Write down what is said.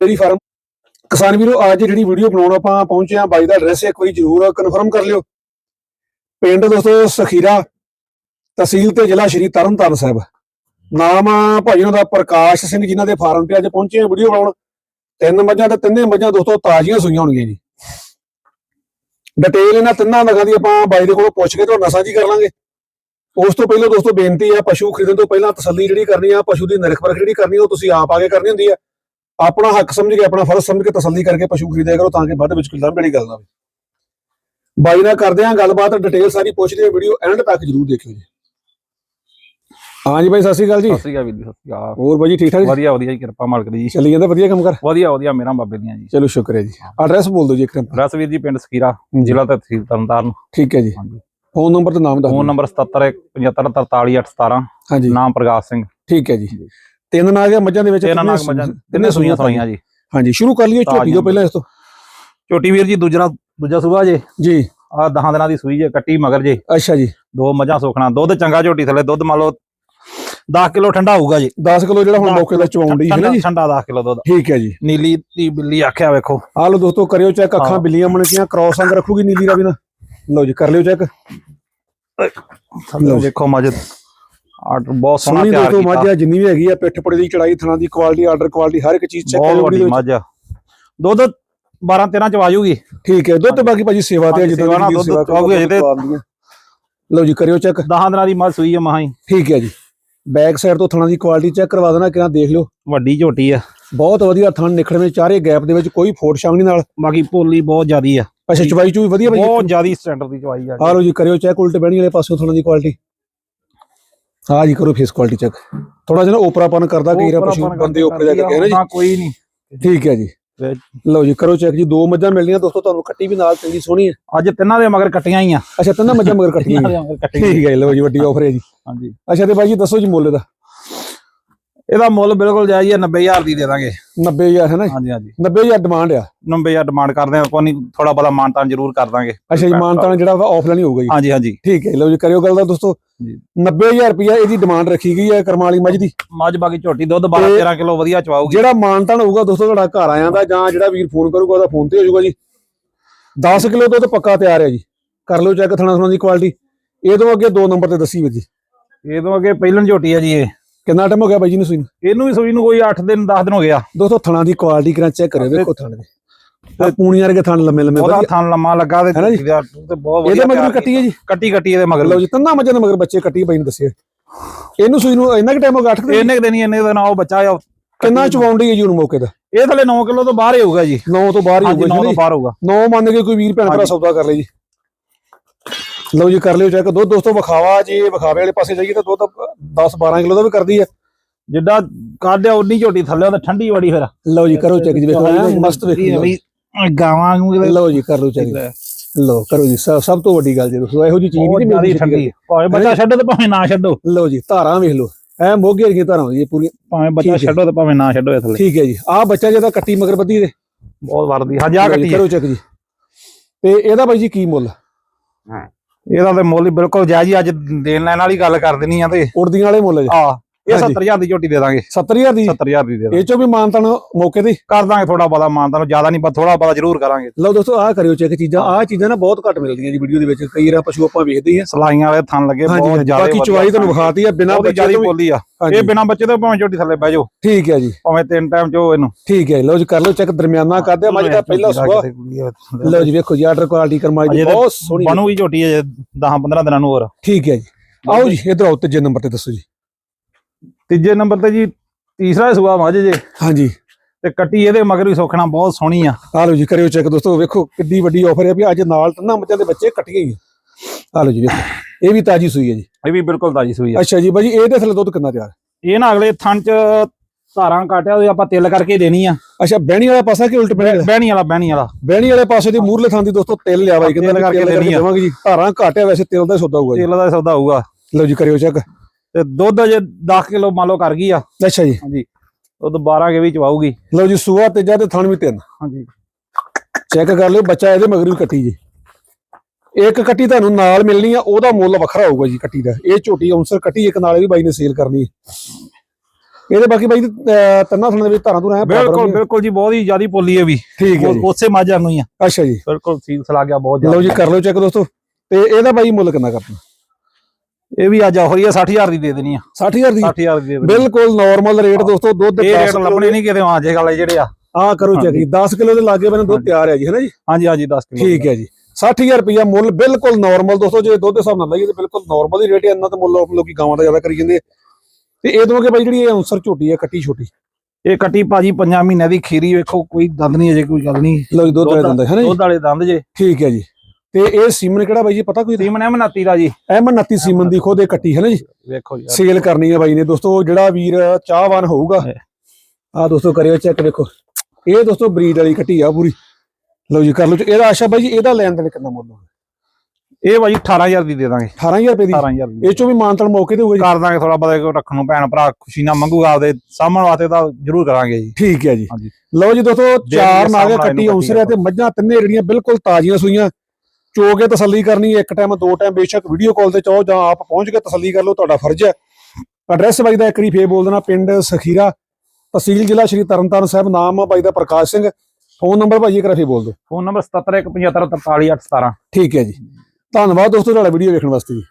Dairy farm ਕਿਸਾਨ ਵੀਰੋ, ਅੱਜ ਜਿਹੜੀ ਵੀਡੀਓ ਬਣਾਉਣ ਆਪਾਂ ਪਹੁੰਚੇ ਆ ਬਾਈ ਦਾ ਐਡਰੈਸ ਇੱਕ ਵਾਰੀ ਜਰੂਰ ਕਨਫਰਮ ਕਰ ਲਿਓ। ਪਿੰਡ ਦੋਸਤੋ, ਸਖੀਰਾ, ਤਹਿਸੀਲ ਤੇ ਜ਼ਿਲ੍ਹਾ ਸ਼੍ਰੀ ਤਰਨਤਾਰਨ ਸਾਹਿਬ। ਨਾਮ ਆ ਉਹਨਾਂ ਦਾ ਪ੍ਰਕਾਸ਼ ਸਿੰਘ ਜਿਨ੍ਹਾਂ ਦੇ ਫਾਰਮ ਤੇ ਅੱਜ ਪਹੁੰਚੇ ਆ ਵੀਡੀਓ ਬਣਾਉਣ। ਤਿੰਨ ਮੱਝਾਂ ਤੇ ਤਿੰਨੇ ਮੱਝਾਂ ਦੋਸਤੋ, ਤਾਜ਼ੀਆਂ ਸੂਈਆਂ ਹੋਣਗੀਆਂ ਜੀ। ਡਿਟੇਲ ਇਹਨਾਂ ਤਿੰਨਾਂ ਨਗਾਂ ਦੀ ਆਪਾਂ ਬਾਈ ਦੇ ਕੋਲੋਂ ਪੁੱਛ ਕੇ ਤੁਹਾਨੂੰ ਜੀ ਕਰ ਲਾਂਗੇ। ਉਸ ਤੋਂ ਪਹਿਲਾਂ ਦੋਸਤੋ, ਬੇਨਤੀ ਆ, ਪਸ਼ੂ ਖਰੀਦਣ ਤੋਂ ਪਹਿਲਾਂ ਤਸੱਲੀ ਜਿਹੜੀ ਕਰਨੀ ਆ, ਪਸ਼ੂ ਦੀ ਨਿਰਖ ਪਰਖ ਜਿਹੜੀ ਕਰਨੀ ਉਹ ਤੁਸੀਂ ਆਪ ਆ ਕੇ ਕਰਨੀ ਹੁੰਦੀ ਆ। ਆਪਣਾ ਹੱਕ ਸਮਝ ਕੇ ਆਪਣਾ ਫਰਜ਼ ਸਮਝ ਕੇ ਤਸੱਲੀ ਕਰਕੇ ਪਸ਼ੂ ਖਰੀਦਿਆ ਕਰੋ ਤਾਂ ਕਿ ਬਾਅਦ ਵਿੱਚ ਕੋਈ ਲੰਬੜੀ ਗੱਲ ਨਾ ਹੋਵੇ ਬਾਈ ਨਾਲ ਕਰਦੇ ਆਂ ਗੱਲਬਾਤ ਡਿਟੇਲ ਸਾਰੀ ਪੁੱਛਦੇ ਆ ਵੀਡੀਓ ਐਂਡ ਤੱਕ ਜਰੂਰ ਦੇਖਿਓ ਜੀ। ਹਾਂਜੀ ਬਾਈ ਸਤਿ ਸ਼੍ਰੀ ਅਕਾਲ ਜੀ। ਸਤਿ ਸ੍ਰੀ ਅਕਾਲ ਵੀਰ ਜੀ ਸਤਿ ਸ੍ਰੀ ਅਕਾਲ। ਹੋਰ ਬਾਈ ਜੀ ਠੀਕ ਠਾਕ ਜੀ? ਵਧੀਆ ਵਧੀਆ ਜੀ ਕਿਰਪਾ ਮਾਲਕ ਦੀ। ਜੀ ਚੱਲੀ ਜਾਂਦਾ ਵਧੀਆ ਕੰਮ ਕਰ? ਵਧੀਆ ਵਧੀਆ ਮੇਰਾ ਬਾਬੇ ਦੀਆਂ ਜੀ। ਚਲੋ ਸ਼ੁਕਰ ਹੈ ਜੀ। ਐਡਰੈਸ ਬੋਲ ਦਿਓ ਜੀ ਇੱਕ ਵਾਰ ਰਸ ਵੀਰ ਜੀ ਪਿੰਡ ਸਕੀਰਾ ਜ਼ਿਲ੍ਹਾ ਤਹਿਸੀਲ ਤਰਨਤਾਰਨ। ਠੀਕ ਹੈ ਜੀ। ਹਾਂਜੀ। ਫੋਨ ਨੰਬਰ ਤੇ ਨਾਮ ਦੱਸ ਫੋਨ ਨੰਬਰ 7775433817 ਹਾਂਜੀ। ਨਾਮ ਪ੍ਰਕਾਸ਼ ਸਿੰਘ। ਠੀਕ ਹੈ ਜੀ। ਤਿੰਨ ਨਾਗ ਮੱਝਾਂ ਦੇ ਵਿੱਚ ਤੇਰਾ ਨਾਮ ਮੱਝਾਂ ਤਿੰਨੇ ਸੂਈਆਂ ਸਵਾਈਆਂ। ਜੀ। ਹਾਂਜੀ ਸ਼ੁਰੂ ਕਰ ਲਈਏ ਝੋਟੀ ਤੋਂ ਪਹਿਲਾਂ ਇਸ ਤੋਂ। ਛੋਟੀ ਵੀਰ ਜੀ ਦੂਜਾ ਦੂਜਾ ਸੂਆ ਜੇ। ਜੀ। ਆ 10 ਦਿਨਾਂ ਦੀ ਸੂਈ ਜੇ ਕੱਟੀ ਮਗਰ ਜੇ। ਅੱਛਾ ਜੀ। ਦੋ ਮੱਝਾਂ ਸੁਖਣਾ ਦੁੱਧ ਚੰਗਾ ਝੋਟੀ ਥੱਲੇ ਦੁੱਧ ਮੰਨ ਲਓ 10 ਕਿਲੋ ਠੰਡਾ ਹੋਊਗਾ ਜੀ। 10 ਕਿਲੋ ਜਿਹੜਾ ਹੁਣ ਮੌਕੇ ਦਾ ਚਵਾਉਣ ਦੀ ਹੈ ਨਾ ਜੀ। ਠੰਡਾ 10 ਕਿਲੋ ਦੁੱਧ। ਠੀਕ ਹੈ ਜੀ। ਨੀਲੀ ਦੀ ਬਿੱਲੀ ਆਖਿਆ ਵੇਖੋ। ਆ ਲਓ ਦੋਸਤੋ ਕਰਿਓ ਚੈੱਕ ਅੱਖਾਂ। ਬਿੱਲੀਆਂ ਮਣਕੀਆਂ ਕ੍ਰਾਸ ਅੰਗ ਰੱਖੂਗੀ ਨੀਲੀ ਦਾ ਵੀ ਨਾ ਲਓ ਜੀ ਕਰ ਲਿਓ ਚੈੱਕ। ਥੱਲੇ ਵੇਖੋ ਮੱਝ। ਆਰਡਰ ਬਹੁਤ ਸੋਹਣਾ ਸੋਹਣੀ ਤਿਆਰ ਕੀਤਾ। ਮੱਝ ਆ ਜਿੰਨੀ ਵੀ ਹੈਗੀ ਆ ਪਿੱਠ ਪੜੇ ਦੀ ਚੜਾਈ ਥਣਾ ਦੀ ਕੁਆਲਿਟੀ ਆਰਡਰ ਕੁਆਲਿਟੀ ਹਰ ਇੱਕ ਚੀਜ਼ ਚੈੱਕ ਬਹੁਤ ਕਰੋ ਵੱਡੀ ਵੀਡੀਓ ਮੱਝ। ਆ ਦੁੱਧ 12 13 ਚ ਆਜੂਗੀ ਠੀਕ ਹੈ ਦੁੱਧ ਬਾਕੀ ਭਾਜੀ ਸੇਵਾ ਤੇ ਜਿੱਦਾਂ ਦੀ ਸੇਵਾ ਚੁਆਓਗੇ ਅਜੇ ਤੇ- ਲਓ ਜੀ ਕਰਿਓ ਚੈੱਕ 10 ਦਿਨਾਂ ਦੀ ਮੱਝ ਸੂਈ ਆ ਮਹਾਂ ਹੀ ਠੀਕ ਹੈ ਜੀ। ਬੈਕ ਸਾਈਡ ਤੋਂ ਥਣਾ ਦੀ ਕੁਆਲਿਟੀ ਚੈੱਕ ਕਰਵਾ ਦੇਣਾ ਕਿਹਾਂ ਦੇਖ ਲਿਓ। ਵੱਡੀ ਝੋਟੀ ਆ। ਬਹੁਤ ਵਧੀਆ ਥਣ ਨਿਖੜਵੇਂ ਚਾਰੇ ਗੈਪ ਦੇ ਵਿੱਚ ਕੋਈ ਫੋਟ ਸ਼ਾਂਗਣੀ ਨਾਲ। ਬਾਕੀ ਪੋਲੀ ਬਹੁਤ ਜ਼ਿਆਦੀ ਆ। ਅੱਛਾ ਚਵਾਈ ਚੂਈ ਵਧੀਆ ਬਹੁਤ ਜ਼ਿਆਦੀ ਸਟੈਂਡਰਡ ਦੀ ਚਵਾਈ ਆ। ਆ ਲਓ ਜੀ ਕਰਿਓ ਚੈੱਕ ਉਲਟ ਬਹਿਣੀ ਵਾਲੇ ਪਾਸੋਂ ਥਣਾ ਦੀ ਕੁਆਲਿਟੀ ਹਾਂ ਜੀ ਕਰੋ ਫੇਸ ਕੁਆਲਿਟੀ ਚੈੱਕ ਥੋੜਾ ਜਿਹਾ ਓਪਰਾਪਨ ਕਰਦਾ ਕਈ ਵਾਰ ਪਸ਼ੂ ਬੰਦੇ ਓਪਰੇ ਦਾ ਕਰਕੇ ਹੈ ਨਾ ਜੀ। ਹਾਂ ਕੋਈ ਨਹੀਂ। ਠੀਕ ਹੈ ਜੀ। ਲਓ ਜੀ ਕਰੋ ਚੈੱਕ ਜੀ ਦੋ ਮੱਝਾਂ ਮਿਲਣੀਆਂ ਦੋਸਤੋ ਤੁਹਾਨੂੰ ਕੱਟੀ ਵੀ ਨਾਲ ਚੰਗੀ ਸੋਹਣੀ ਹੈ। ਅੱਜ ਤਿੰਨਾਂ ਦੇ ਮਗਰ ਕੱਟੀਆਂ ਹੀ ਆ। ਅੱਛਾ ਤਿੰਨਾਂ ਮੱਝਾਂ ਮਗਰ ਕੱਟੀਆਂ ਜੀ। ਠੀਕ ਹੈ ਜੀ, ਲਓ ਜੀ ਵੱਡੀ ਆਫਰ ਹੈ ਜੀ। ਹਾਂਜੀ। ਅੱਛਾ ਤੇ ਬਾਈ ਜੀ ਦੱਸੋ ਜੀ ਮੁੱਲ ਦਾ। ਇਹਦਾ ਮੁੱਲ ਬਿਲਕੁਲ ਜਾਇਜ਼ ਆ 90000 ਦੀ ਦੇ ਦਾਂਗੇ। 90000 ਹੈ ਨਾ ਹਾਂਜੀ ਹਾਂਜੀ। 90000 ਡਿਮਾਂਡ ਆ। 90000 ਡਿਮਾਂਡ ਕਰਦੇ ਆ ਕੋਈ ਨਹੀਂ ਥੋੜਾ ਬੜਾ ਮਾਨਤਾਨ ਜ਼ਰੂਰ ਕਰ ਦਾਂਗੇ। ਅੱਛਾ ਜੀ ਮਾਨਤਾਨ ਜਿਹੜਾ ਵਾ ਆਫਲਾਈਨ ਹੀ ਹੋਊਗਾ ਜੀ। ਹਾਂਜੀ ਹਾਂਜੀ। ਠੀਕ ਹੈ ਲਓ ਜੀ ਕਰਿਓ ਗੱਲ ਦਾ ਦੋਸਤੋ। ਜੀ। 90000 ਰੁਪਇਆ ਇਹਦੀ ਡਿਮਾਂਡ ਰੱਖੀ ਗਈ ਹੈ ਕਰਮਾਂ ਵਾਲੀ ਮੱਝ ਦੀ। ਮੱਝ ਬਾਕੀ ਝੋਟੀ ਦੁੱਧ 12 ਤੇ 13 ਕਿਲੋ ਵਧੀਆ ਚਵਾਊਗੀ। ਜਿਹੜਾ ਮਾਨਤਾਨ ਹੋਊਗਾ ਦੋਸਤੋ ਤੁਹਾਡਾ ਘਰ ਆਇਆਂ ਦਾ ਜਾਂ ਜਿਹੜਾ ਵੀਰ ਫੋਨ ਕਰੂਗਾ ਉਹਦਾ ਫੋਨ ਤੇ ਹੋ ਜਾਊਗਾ ਜੀ। 10 ਕਿਲੋ ਦੁੱਧ ਪੱਕਾ ਤਿਆਰ ਹੈ ਜੀ। ਕਰ ਲਓ ਚੈੱਕ ਥਣਾ ਥਣਾ ਦੀ ਕੁਆਲਿਟੀ ਇਹ ਤੋਂ ਅੱਗੇ ਦੋ ਨੰਬਰ ਤੇ ਦੱਸੀ ਵੀਰ ਜੀ। ਇਹ ਤੋਂ ਅੱਗੇ ਪਹਿਲਨ ਝੋਟੀ ਆ ਜੀ ਇਹ। ਕਿੰਨਾ ਟਾਈਮ ਹੋ ਗਿਆ ਬਾਈ ਜੀ ਨੂੰ ਸੂਈ ਨੂੰ? ਇਹਨੂੰ ਵੀ ਸੂਈ ਨੂੰ ਕੋਈ 8 ਦਿਨ 10 ਦਿਨ ਹੋ ਗਿਆ ਦੋਸਤੋ ਥਣਾ ਦੀ ਕੁਆਲਿਟੀ ਕਿਰਾਂ ਚੈੱਕ ਕਰਿਓ ਵੇਖੋ ਥਣ ਦੇ। ਆਹ ਪੂਣੀਆਂ ਵਰਗੇ ਥਣ ਲੰਮੇ ਲੰਮੇ ਉਹਦਾ ਥਣ ਲੰਮਾ ਲੱਗਾ ਤੇ? ਇਹਦਾ ਤੇ ਬਹੁਤ ਇਹਦੇ ਵਧੀਆ ਮਗਰ ਤਿਆਰ ਕੱਟੀ ਹੈ ਜੀ? ਕੱਟੀ ਕੱਟੀ ਇਹਦੇ ਮਗਰ। ਲਓ ਜੀ ਤੰਨਾ ਮੱਝਾਂ ਦੇ ਮਗਰ ਬੱਚੇ ਕੱਟੀ ਬਾਈ ਨੂੰ ਦੱਸਿਆ ਇਹਨੂੰ ਸੂਈ ਨੂੰ ਇੰਨਾ ਕਿ ਟਾਈਮ ਹੋ ਗਿਆ 8 ਦਿਨ? ਇਹਨੇ ਕੁ ਦਿਨ ਹੀ ਇਹਨੇ ਦਾ ਉਹ ਬੱਚਾ ਆ ਕਿੰਨਾ ਚਵਾਉਂਦੀ ਹੈ ਜੀ ਹੁਣ ਮੌਕੇ ਦਾ ਇਹ ਥਲੇ 9 ਕਿਲੋ ਤੋਂ ਬਾਹਰ ਹੀ ਹੋਊਗਾ ਜੀ। 9 ਤੋਂ ਬਾਹਰ ਹੀ 9 ਹੋਊਗਾ ਤੋਂ ਜੀ ਬਾਹਰ ਹੋਊਗਾ। 9 ਮੰਨ ਕੇ ਕੋਈ ਵੀਰ ਭੈਣ ਭਰਾ। ਸੌਦਾ ਕਰ ਲੈ ਜੀ। ਲਓ ਜੀ ਕਰ ਲਿਓ ਚੈੱਕ ਦੁੱਧ ਦੋਸਤੋ ਵਿਖਾਵਾ ਜੇ ਵਿਖਾਵੇ ਵਾਲੇ ਪਾਸੇ ਜਾਈਏ ਤਾਂ ਦੁੱਧ 10 12 ਕਿਲੋ ਦਾ ਵੀ ਕਰਦੀ ਹੈ। ਜਿੱਡਾ ਕਾਢਿਆ ਉਨੀ ਝੋਟੀ ਥੱਲੇ ਤਾਂ ਠੰਡੀ ਬੜੀ ਫਿਰ। ਲਓ ਜੀ ਕਰੋ ਚੈੱਕ ਜੀ ਵੇਖੋ ਮਸਤ ਵੇਖੀ ਗਾਵਾਂ ਨੂੰ ਲਓ ਜੀ ਕਰ ਲਓ ਚੈੱਕ ਲਓ ਕਰੋ ਜੀ ਸਭ ਸਭ ਤੋਂ ਵੱਡੀ ਗੱਲ ਜੀ ਦੋਸਤੋ ਇਹੋ ਜੀ ਚੀਜ਼ ਨਹੀਂ ਮਿਲਦੀ ਠੰਡੀ ਭਾਵੇਂ ਬੱਚਾ ਛੱਡੋ ਤੇ ਭਾਵੇਂ ਨਾ ਛੱਡੋ। ਲਓ ਜੀ ਧਾਰਾਂ ਵੇਖ ਲਓ। ਐ ਮੋਗੇ ਵਰਗੀਆਂ ਧਾਰਾਂ ਹੁੰਦੀਆਂ ਪੂਰੀ ਭਾਵੇਂ ਬੱਚਾ ਹੈ। ਛੱਡੋ ਤੇ ਭਾਵੇਂ ਨਾ ਛੱਡੋ ਇਹ ਥੱਲੇ। ਠੀਕ ਹੈ ਜੀ। ਆਹ ਬੱਚਾ ਜਿਹਦਾ ਕੱਟੀ ਮਗਰ ਬੱਧੀ ਦੇ। ਬਹੁਤ ਵਰਦੀ ਲਓ ਜੀ, ਕੱਟੀ ਹੈ। ਕਰੋ ਚੈੱਕ ਜੀ। ਤੇ ਇਹਦਾ ਬਾਈ ਜੀ ਕੀ ਮੁੱਲ? ਇਹਦਾ ਤੇ ਮੁੱਲ ਬਿਲਕੁਲ ਜਾਇਜ਼ ਹੀ ਅੱਜ ਦੇਣ ਲੈਣ ਵਾਲੀ ਗੱਲ ਕਰ ਦੇਣੀ ਆ ਤੇ ਉੜਦੀਆਂ ਵਾਲੇ ਮੁੱਲ ਜੀ ਆ। ਇਹ ਹਾਂਜੀ। 70000 ਦੀ ਝੋਟੀ ਦੇ ਦਾਂਗੇ। 70000 ਦੀ? 70000 ਦੀ ਦੇ ਦਾਂਗੇ। ਇਹ ਚੋਂ ਵੀ ਮਾਨਤਨ ਮੌਕੇ ਤੇ ਕਰ ਦਾਂਗੇ ਥੋੜਾ ਬਹੁਤਾ ਮਾਨਤਾ ਨੂੰ ਜ਼ਿਆਦਾ ਨਹੀਂ ਪਰ ਥੋੜਾ ਬਹੁਤਾ ਜ਼ਰੂਰ ਕਰਾਂਗੇ। ਲਓ ਦੋਸਤੋ ਆਹ ਕਰਿਓ ਚੈੱਕ ਚੀਜ਼ਾਂ। ਆਹ ਚੀਜ਼ਾਂ ਨਾ ਬਹੁਤ ਘੱਟ ਮਿਲਦੀਆਂ ਜੀ ਵੀਡੀਓ ਦੇ ਵਿੱਚ। ਕਈ ਵਾਰ ਪਸ਼ੂ ਆਪਾਂ ਵੇਖਦੇ ਹੀ ਸਲਾਈਆਂ ਵਾਲੇ ਥਣ ਲੱਗੇ ਬਹੁਤ ਜ਼ਿਆਦਾ ਬਾਕੀ ਚਵਾਈ ਤੁਹਾਨੂੰ ਵਿਖਾਤੀ ਆ ਬਿਨਾਂ ਬੱਚੇ ਤੋਂ ਬੋਲੀ ਆ। ਇਹ ਬਿਨਾ ਬੱਚੇ ਤੋਂ ਭਾਵੇਂ ਝੋਟੀ ਥੱਲੇ ਬਹਿ ਜਾਓ। ਠੀਕ ਹੈ ਜੀ। ਭਾਵੇਂ ਤਿੰਨ ਟਾਈਮ ਚੋ ਇਹਨੂੰ। ਠੀਕ ਹੈ ਲਓ ਜੀ ਕਰ ਲਓ ਚੈੱਕ ਦਰਮਿਆਨਾ ਕਰਦੇ ਆ। ਮੱਝ ਦਾ ਪਹਿਲਾ ਸੁਭਾ ਲਓ ਜੀ ਵੇਖੋ ਜੀ ਆਰਡਰ ਕੁਆਲਿਟੀ ਕਰਮਾਈ ਤਾਂ ਬਹੁਤ ਸੋਹਣੀ ਹੈ। ਬਣੂਗੀ ਝੋਟੀ ਅਜੇ 10 15 ਦਿਨਾਂ ਨੂੰ ਹੋਰ। ਠੀਕ ਹੈ ਜੀ। ਆਓ ਜੀ ਇਧਰ ਆਓ ਤੀਜੇ ਨੰਬਰ ਤੇ ਦੱਸੋ ਜੀ। ਤੀਜੇ ਨੰਬਰ ਤੇ ਜੀ ਤੀਸਰਾ ਸੁਆ ਮੱਝ ਜੇ। ਹਾਂਜੀ। ਤੇ ਕੱਟੀ ਇਹਦੇ ਮਗਰ ਵੀ ਸੋਖਣਾ ਬਹੁਤ ਸੋਹਣੀ ਆ। ਆ ਲਓ ਜੀ ਕਰਿਓ ਚੈੱਕ ਦੋਸਤੋ ਵੇਖੋ ਕਿੱਡੀ ਵੱਡੀ ਆਫਰ ਹੈ ਵੀ ਅੱਜ ਨਾਲ ਤੰਨਾ ਮੱਝਾਂ ਦੇ ਬੱਚੇ ਕੱਟੀਆਂ ਹੀ ਆ ਲਓ ਜੀ ਵੇਖੋ ਇਹ ਵੀ ਤਾਜੀ ਸੂਈ ਹੈ ਜੀ। ਇਹ ਵੀ ਬਿਲਕੁਲ ਤਾਜੀ ਸੂਈ ਆ। ਅੱਛਾ ਜੀ ਬਾਜੀ ਇਹਦੇ ਥੱਲੇ ਦੁੱਧ ਕਿੰਨਾ ਤਿਆਰ? ਇਹ ਨਾ ਅਗਲੇ ਥਣ ਚ ਧਾਰਾਂ ਕਾਟਿਆ ਉਹ ਆਪਾਂ ਤਿਲ ਕਰਕੇ ਹੀ ਦੇਣੀ ਆ। ਅੱਛਾ ਬਹਿਣੀ ਵਾਲਾ ਪਾਸਾ ਕਿ ਉਲਟ ਬਹਿਣੀ ਬਹਿਣੀ ਵਾਲਾ ਬਹਿਣੀ ਵਾਲਾ। ਬਹਿਣੀ ਵਾਲੇ ਪਾਸੇ ਦੀ ਮੂਰਲੇ ਥਾਂ ਦੀ ਦੋਸਤੋ ਤਿਲ ਲਿਆ ਬਾਈ ਤਿਲ ਕਰਕੇ ਦੇਣੀ ਆ। ਦੇਵਾਂਗੇ ਜੀ। ਧਾਰਾਂ ਘਾਟਿਆ ਵੈਸੇ ਤਿਲ ਦਾ ਹੀ ਸੌਦਾ ਹੋਊਗਾ ਤਿਲ ਦਾ ਸੌਦਾ ਹੋਊਗਾ। ਲਓ ਜੀ ਕਰਿਓ ਚੈੱਕ। ਤੇ ਦੁੱਧ ਅਜੇ 10 ਕਿਲੋ ਮੰਨ ਲਓ ਕਰ ਗਈ ਆ। ਅੱਛਾ ਜੀ। ਹਾਂਜੀ। ਦੁੱਧ 12 ਕੇ ਵੀ ਚਵਾਊਗੀ ਲਓ ਜੀ ਸੂਆ ਤੇਜਾ ਤੇ ਥਣ ਵੀ ਤਿੰਨ। ਹਾਂਜੀ। ਚੈੱਕ ਕਰ ਲਿਓ ਬੱਚਾ ਇਹਦੇ ਮਗਰ ਵੀ ਕੱਟੀ ਜੀ। ਇੱਕ ਕੱਟੀ ਤੁਹਾਨੂੰ ਨਾਲ ਮਿਲਣੀ ਆ ਉਹਦਾ ਮੁੱਲ ਵੱਖਰਾ ਹੋਊਗਾ ਜੀ ਕੱਟੀ ਦਾ। ਇਹ ਝੋਟੀ ਔਂਸਰ ਕੱਟੀ ਇੱਕ ਨਾਲੇ ਵੀ ਬਾਈ ਨੇ ਸੇਲ ਕਰਨੀ ਹੈ। ਇਹਦੇ ਬਾਕੀ ਬਾਈ ਤਿੰਨਾਂ ਥਾਂ ਦੇ ਵਿੱਚ ਧਾਰਾਂ ਐਂ ਬਰਾਬਰ ਬਿਲਕੁਲ। ਬਿਲਕੁਲ ਜੀ ਬਹੁਤ ਹੀ ਜਿਆਦੀ ਪੋਲੀ ਹੈ ਵੀ। ਠੀਕ ਹੈ ਉਸੇ ਮਾਝਾ ਨੂੰ ਹੀ ਆ। ਅੱਛਾ ਜੀ। ਬਿਲਕੁਲ ਸੀਲ ਸਲਾ ਗਿਆ ਬਹੁਤ ਲਓ ਜ਼ਿਆਦਾ ਜੀ ਕਰ ਲਓ ਚੈੱਕ ਦੋਸਤੋ। ਤੇ ਇਹਦਾ ਬਾਈ ਮੁੱਲ ਕਿੰਨਾ ਕਰਨਾ? ਇਹ ਵੀ ਅੱਜ ਆਫਰ ਹੀ ਆ 60000 ਦੀ ਦੇ ਦੇਣੀ ਆ। 60000 ਦੀ? 60000 ਦੀ ਦੇ ਦੇਣੀ ਬਿਲਕੁਲ ਨਾਰਮਲ ਰੇਟ ਦੋਸਤੋ ਦੁੱਧ ਇਹ 10 ਰੇਟ ਲੱਭਣੇ ਨਹੀਂ ਕਿਤੇ ਆ ਜੇ ਵਾਲੇ ਜਿਹੜੇ ਆ। ਆ ਕਰੋ ਚੈੱਕ ਜੀ 10 ਕਿਲੋ ਦੇ ਲਾਗੇ ਬੰਨੇ ਦੁੱਧ ਤਿਆਰ ਹੈ ਜੀ ਹੈ ਨਾ ਜੀ? ਹਾਂਜੀ ਹਾਂਜੀ 10 ਕਿਲੋ। ਠੀਕ ਹੈ ਜੀ। 60000 ਰੁਪਇਆ ਮੁੱਲ ਬਿਲਕੁਲ ਨਾਰਮਲ ਦੋਸਤੋ ਜੇ ਦੁੱਧ ਦੇ ਹਿਸਾਬ ਨਾਲ ਲਈਏ ਤੇ ਬਿਲਕੁਲ ਨਾਰਮਲ ਹੀ ਰੇਟ ਹੈ ਇੰਨਾ ਤਾਂ ਮੁੱਲ ਲੋਕੀ ਗਾਵਾਂ ਦਾ ਜ਼ਿਆਦਾ ਕਰੀ ਜਾਂਦੇ। ਤੇ ਇਹ ਦੋਗੇ ਬਾਈ ਜਿਹੜੀ ਇਹ ਅਨਸਰ ਝੋਟੀ ਹੈ ਕੱਟੀ ਛੋਟੀ? ਇਹ ਕੱਟੀ ਭਾਜੀ 5 ਮਹੀਨਿਆਂ ਦੀ ਖੀਰੀ ਵੇਖੋ ਕੋਈ ਦੰਦ ਨਹੀਂ ਅਜੇ ਕੋਈ ਗੱਲ ਨਹੀਂ। ਜੀ ਦੁੱਧ ਵਾਲੇ ਦਿੰਦਾ ਹੈ ਨਾ ਜੀ? ਦੁੱਧ ਵਾਲੇ ਦੰਦ ਜੇ। ਠੀਕ ਹੈ ਜੀ। ਤੇ ਇਹ ਸੀਮਨ ਕਿਹੜਾ ਬਾਈ ਜੀ ਪਤਾ ਕੋਈ? ਸੀਮਨ ਹੈ ਮਨਾਤੀ ਦਾ ਜੀ। ਐਮ 29 ਸੀਮਨ ਦੀ ਖੋਦੇ ਕੱਟੀ ਹੈ ਨਾ ਜੀ? ਵੇਖੋ ਯਾਰ ਸੇਲ ਕਰਨੀ ਹੈ ਬਾਈ ਨੇ। ਦੋਸਤੋ ਜਿਹੜਾ ਵੀਰ ਚਾਹਵਾਨ ਹੋਊਗਾ। ਆ ਦੋਸਤੋ ਕਰਿਓ ਚੈੱਕ ਵੇਖੋ ਇਹ ਦੋਸਤੋ ਬਰੀਡ ਵਾਲੀ ਕੱਟੀ ਆ ਪੂਰੀ। ਲਓ ਜੀ ਕਰ ਲਓ। ਇਹਦਾ ਆਸ਼ਾ ਬਾਈ ਜੀ ਇਹਦਾ ਲੈਣ ਦੇਣ ਕਿੰਨਾ ਮੁੱਲ ਹੋਊਗਾ? ਇਹ ਭਾਜੀ 18000 ਦੀ ਦੇ ਦਾਂਗੇ। 18000 ਰੁਪਏ ਦੀ? 18000 ਦੀ। ਇਹ ਚੋਂ ਵੀ ਮਾਨਤਨ ਮੌਕੇ ਤੇ ਹੋਊਗਾ ਜੀ? ਕਰ ਦਾਂਗੇ ਥੋੜਾ ਬਤਾ ਕੋ ਰੱਖਣ ਨੂੰ ਭੈਣ ਭਰਾ ਖੁਸ਼ੀ ਨਾਲ ਮੰਗੂਗਾ ਆਪਦੇ ਸਾਹਮਣ ਵਾਸਤੇ ਤਾਂ ਜ਼ਰੂਰ ਕਰਾਂਗੇ ਜੀ। ਠੀਕ ਹੈ ਜੀ। ਲਓ ਜੀ ਦੋਸਤੋ ਚਾਰ ਨਾਗੇ ਕੱਟੀ ਇਹਨੂੰ ਔਂਸਰ ਹੈ ਤੇ ਮੱਝਾਂ ਤਿੰਨੇ ਜਿਹੜੀਆਂ ਬਿਲਕੁਲ ਤਾਜ਼ੀਆਂ ਸੂਈਆਂ। ਚੋ ਕੇ ਤਸੱਲੀ ਕਰਨੀ ਇੱਕ ਟਾਈਮ ਦੋ ਟਾਈਮ ਬੇਸ਼ੱਕ ਵੀਡੀਓ ਕਾਲ ਤੇ ਚਾਹੋ ਜਾਂ ਆਪ ਪਹੁੰਚ ਕੇ ਤਸੱਲੀ ਕਰ ਲਓ ਤੁਹਾਡਾ ਫਰਜ਼ ਹੈ। ਐਡਰੈਸ ਬਾਈ ਦਾ ਇੱਕ ਵਾਰੀ ਫੇਰ ਬੋਲ ਦੇਣਾ ਪਿੰਡ ਸਖੀਰਾ ਤਹਿਸੀਲ ਜ਼ਿਲ੍ਹਾ ਸ਼੍ਰੀ ਤਰਨਤਾਰਨ ਸਾਹਿਬ ਨਾਮ ਬਾਈ ਦਾ ਪ੍ਰਕਾਸ਼ ਸਿੰਘ। ਫੋਨ ਨੰਬਰ ਭਾਜੀ ਇੱਕ ਵਾਰ ਫੇਰ ਬੋਲ ਦਿਓ। ਫੋਨ ਨੰਬਰ 7717433817 ਠੀਕ ਹੈ ਜੀ। ਧੰਨਵਾਦ ਦੋਸਤੋ ਤੁਹਾਡਾ ਵੀਡੀਓ ਵੇਖਣ ਵਾਸਤੇ ਜੀ।